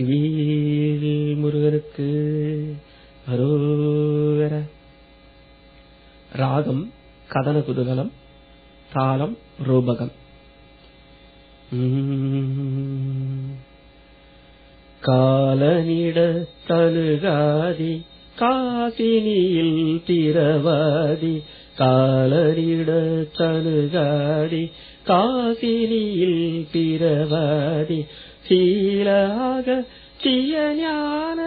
வெற்றிவேல் முருகனுக்கு அரோகர ராகம் கதன குதூகலம் தாளம் ரூபகம் உம். காலனிட தழுகாதி காசினியில் திரவாதி காலனிட தழுகாதி காசினியில் பிறவாதி சீலாக சியஞான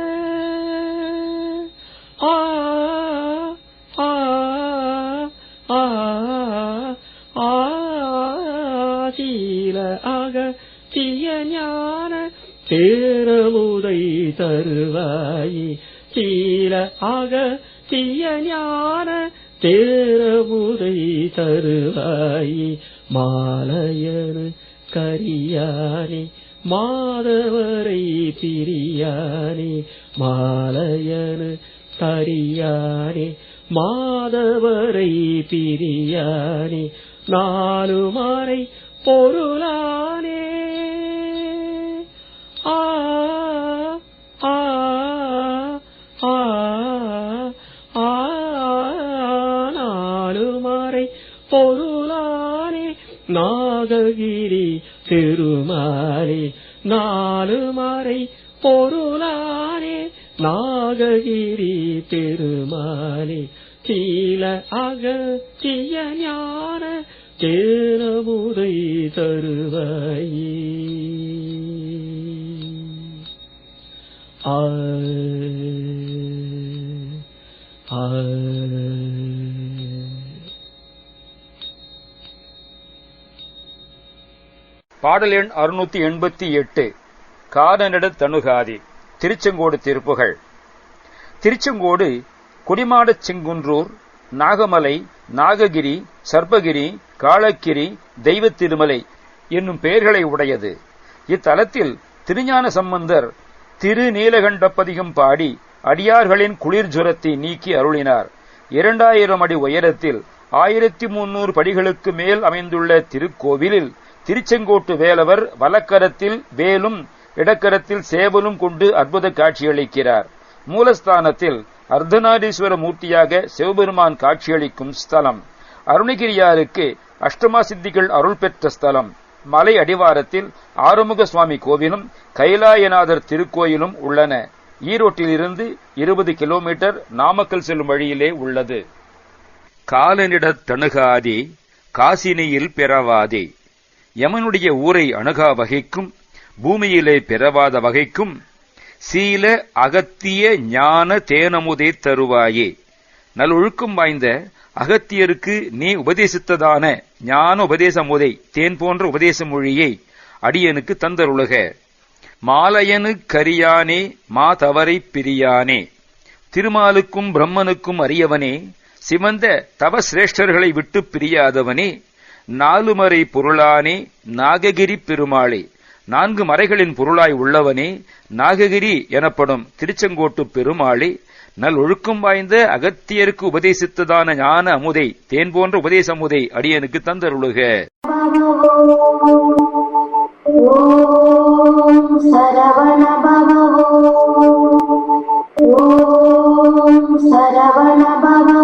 ஆ ஆ ஆ ஆ சீல ஆக சியஞான தேரமுதை தருவாயி. சீல ஆக சியஞான தேரமுதை தருவாயி. மாலையனு கரியானி மாதவரை பிரியானி. மாலையனு கரியானி மாதவரை பிரியானி. நாலு மாறை பொருளா நாககிரி திருமாலே நாலு மறை பொருளானே நாககிரி திருமாலே. சீல அகத்திய ஞான தேனமுதை தருவாயே. ஆ ஆ. பாடல் எண் அறுநூத்தி எண்பத்தி எட்டு. காதனிட தனுகாதி திருச்செங்கோடு திருப்புகள். திருச்செங்கோடு குடிமாடச் செங்குன்றூர் நாகமலை நாககிரி சர்பகிரி காலக்கிரி தெய்வ திருமலை என்னும் பெயர்களை உடையது. இத்தலத்தில் திருஞான சம்பந்தர் திருநீலகண்டப்பதிகம் பாடி அடியார்களின் குளிர் ஜுரத்தை நீக்கி அருளினார். இரண்டாயிரம் அடி உயரத்தில் ஆயிரத்தி முன்னூறு படிகளுக்கு மேல் அமைந்துள்ள திருக்கோவிலில் திருச்செங்கோட்டு வேலவர் வலக்கரத்தில் வேலும் இடக்கரத்தில் சேவலும் கொண்டு அற்புத காட்சியளிக்கிறார். மூலஸ்தானத்தில் அர்த்தநாரீஸ்வர மூர்த்தியாக சிவபெருமான் காட்சியளிக்கும் ஸ்தலம். அருணகிரியாருக்கு அஷ்டமா சித்திகள் அருள் பெற்ற ஸ்தலம். மலை அடிவாரத்தில் ஆறுமுக சுவாமி கோவிலும் கைலாயநாதர் திருக்கோயிலும் உள்ளன. ஈரோட்டிலிருந்து இருபது கிலோமீட்டர் நாமக்கல் செல்லும் வழியிலே உள்ளது. காலனிடத் தணுகாதி காசினியில் பெறவாதே. யமனுடைய ஊரை அணுகா வகைக்கும் பூமியிலே பெறவாத வகைக்கும் சீல அகத்திய ஞான தேனமுதே தருவாயே. நல்லொழுக்கம் வாய்ந்த அகத்தியருக்கு நீ உபதேசித்ததான ஞான உபதேசமுதை தேன் போன்ற உபதேச மொழியை அடியனுக்கு தந்தருளுக. மாலையனு கரியானே மா தவறை பிரியானே. திருமாலுக்கும் பிரம்மனுக்கும் அறியவனே சிவந்த தவ சிரேஷ்டர்களை விட்டு பிரியாதவனே. நாலுமறை பொருளானே நாககிரி பெருமாளே. நான்கு மறைகளின் பொருளாய் உள்ளவனே நாககிரி எனப்படும் திருச்செங்கோட்டு பெருமாளே. நல் ஒழுக்கம் வாய்ந்த அகத்தியருக்கு உபதேசித்ததான ஞான அமுதை தேன் போன்ற உபதேச அமுதை அடியனுக்கு தந்தருளுக. ஓம் சரவண பவோ ஓம் சரவண பவோ.